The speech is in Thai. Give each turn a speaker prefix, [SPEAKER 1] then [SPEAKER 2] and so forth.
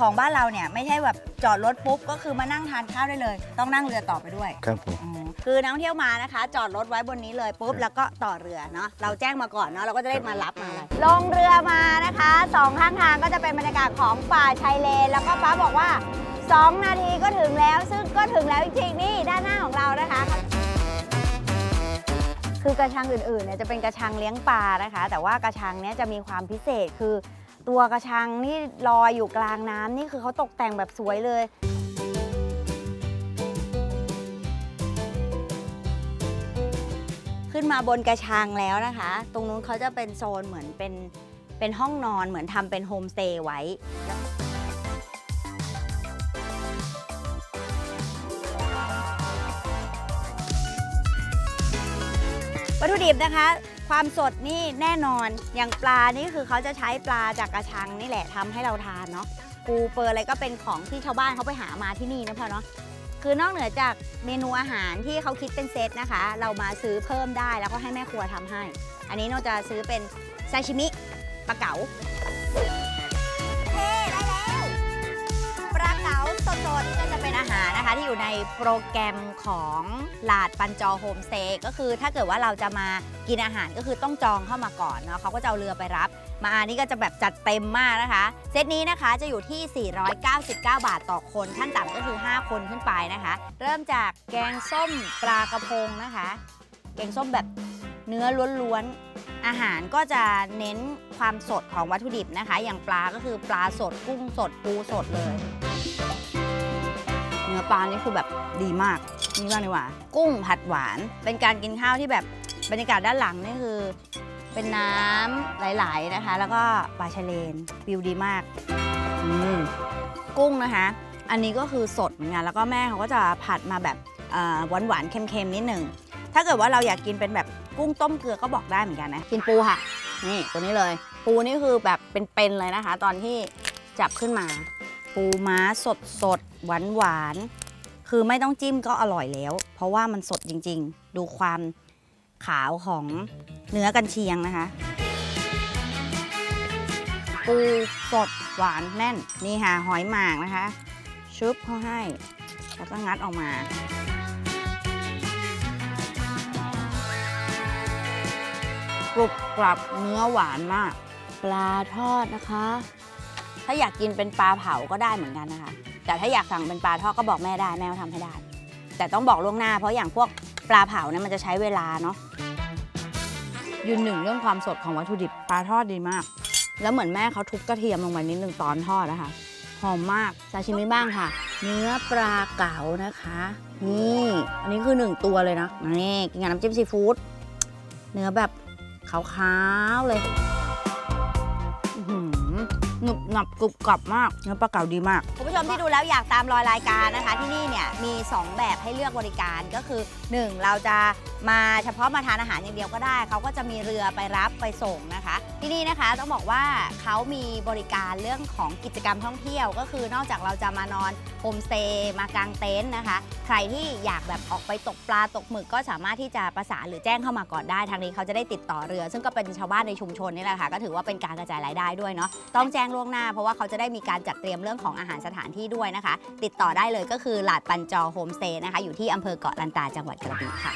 [SPEAKER 1] ของบ้านเราเนี่ยไม่ใช่แบบจอดรถปุ๊บก็คือมานั่งทานข้าวได้เลย ต้องนั่งเรือต่อไปด้วย
[SPEAKER 2] ครับผม
[SPEAKER 1] อืมคือนักท่องเที่ยวมานะคะ จอดรถไว้บนนี้เลยปุ๊บแล้วก็ต่อเรือเนาะเราแจ้งมาก่อนเนาะเราก็จะได้มารับมาอะไรลงเรือมานะคะสองข้างทางก็จะเป็นบรรยากาศของป่าชายเลน แล้วก็ฟ้าบอกว่า 2 นาทีก็ถึงแล้ว ซึ่งก็ถึงแล้วจริงๆนี่ด้านหน้าของเรานะคะ คือกระชังอื่นๆเนี่ยจะเป็นกระชังเลี้ยงปลานะคะ แต่ว่ากระชังเนี้ยจะมีความพิเศษคือ ตัวกระชังนี่ลอยอยู่กลางน้ำนี่คือเขาตกแต่งแบบสวยเลย ขึ้นมาบนกระชังแล้วนะคะ ตรงนู้นเขาจะเป็นโซนเหมือนเป็นเป็นห้องนอนเหมือนทำเป็นโฮมสเตย์ไว้ วัตถุดิบนะคะ ความสดนี่แน่นอนอย่างปลานี่คือเขาจะใช้ปลาจากกระชังนี่แหละทำให้เราทานเนาะปูเปอร์อะไรก็เป็นของที่ชาวบ้านเขาไปหามาที่นี่นะพ่อเนาะคือนอกเหนือจากเมนูอาหารที่เขาคิดเป็นเซตนะคะ เรามาซื้อเพิ่มได้แล้วก็ให้แม่ครัวทำให้ อันนี้เราจะซื้อเป็นซาชิมิปลาเก๋า นะคะที่อยู่ในโปรแกรมของหลาดปันจอโฮมสเตย์ก็คือถ้าเกิดว่าเราจะมากินอาหารก็คือต้องจองเข้ามาก่อนเนาะเขาก็จะเอาเรือไปรับ มาอันนี้ก็จะแบบจัดเต็มมากนะคะ เซตนี้นะคะจะอยู่ที่ 499 บาทต่อคนขั้นต่ำก็คือ 5 คนขึ้นไปนะคะ เริ่มจากแกงส้มปลากระพงนะคะ แกงส้มแบบเนื้อล้วนๆ อาหารก็จะเน้นความสดของวัตถุดิบนะคะ อย่างปลาก็คือปลาสดกุ้งสดปูสดเลย อปลานี่คือแบบดีมากนี่บ้างดีกว่า กุ้งผัดหวาน เป็นการกินข้าวที่แบบบรรยากาศด้านหลังนี่คือ เป็นน้ำไหลๆนะคะ แล้วก็ปลาชะเลนวิวดีมากอืมกุ้งนะคะ อันนี้ก็คือสดเหมือนกันแล้วก็แม่เขาก็จะผัดมาแบบหวานหวานๆเค็มๆนิดหนึ่งถ้าเกิดว่าเราอยากกินเป็นแบบกุ้งต้มเกลือก็บอกได้เหมือนกันนะกินปูค่ะ นี่ตัวนี้เลย ปูนี่คือแบบเป็นๆเลยนะคะ ตอนที่จับขึ้นมา ปูม้าสดสดหวานหวานคือไม่ต้องจิ้มก็อร่อยแล้ว เพราะว่ามันสดจริงๆ ดูความขาวของเนื้อกันเชียงนะคะ ปูสดหวานแน่น นี่ค่ะหอยหมากนะคะ ชุบเขาให้ แล้วก็งัดออกมากรุบกรับเนื้อหวานมาก ปลาทอดนะคะ ถ้าอยากกินเป็นปลาเผาก็ได้เหมือนกันนะคะ แต่ถ้าอยากสั่งเป็นปลาทอดก็บอกแม่ได้แม่ก็ทำให้ได้ แต่ต้องบอกล่วงหน้าเพราะอย่างพวกปลาเผาเนี่ยมันจะใช้เวลาเนาะยืนหนึ่งเรื่องความสดของวัตถุดิบปลาทอดดีมาก แล้วเหมือนแม่เขาทุบกระเทียมลงไปนิดหนึ่งตอนทอดนะคะหอมมากซาชิมิบ้างค่ะ เนื้อปลาเก๋านะคะ นี่อันนี้คือหนึ่งตัวเลยนะนี่กินกับน้ำจิ้มซีฟู้ดเนื้อแบบขาวๆเลย หนุบหนับกรุบกรอบมากเนื้อปลาเก๋าดีมาก คุณผู้ชมที่ดูแล้วอยากตามรอยรายการนะคะ ที่นี่เนี่ยมี 2 แบบให้เลือกบริการก็คือ 1 เราจะมาเฉพาะมาทานอาหารอย่างเดียวก็ได้ เขาก็จะมีเรือไปรับไปส่งนะคะ ที่นี่นะคะต้องบอกว่าเขามีบริการเรื่องของกิจกรรมท่องเที่ยว ก็คือนอกจากเราจะมานอนโฮมสเตย์มากางเต็นท์นะคะ ใครที่อยากแบบออกไปตกปลาตกหมึกก็สามารถที่จะประสานหรือแจ้งเข้ามาก่อนได้ ทางนี้เขาจะได้ติดต่อเรือ ซึ่งก็เป็นชาวบ้านในชุมชนนี่แหละค่ะ ก็ถือว่าเป็นการกระจายรายได้ด้วยเนาะต้องแจ้งล่วงหน้าเพราะว่าเขาจะได้มีการจัดเตรียมเรื่องของอาหารสถานที่ด้วยนะคะ ติดต่อได้เลยก็คือหลาดปันจอโฮมสเตย์นะคะอยู่ที่อำเภอเกาะลันตาจังหวัดกระบี่ค่ะ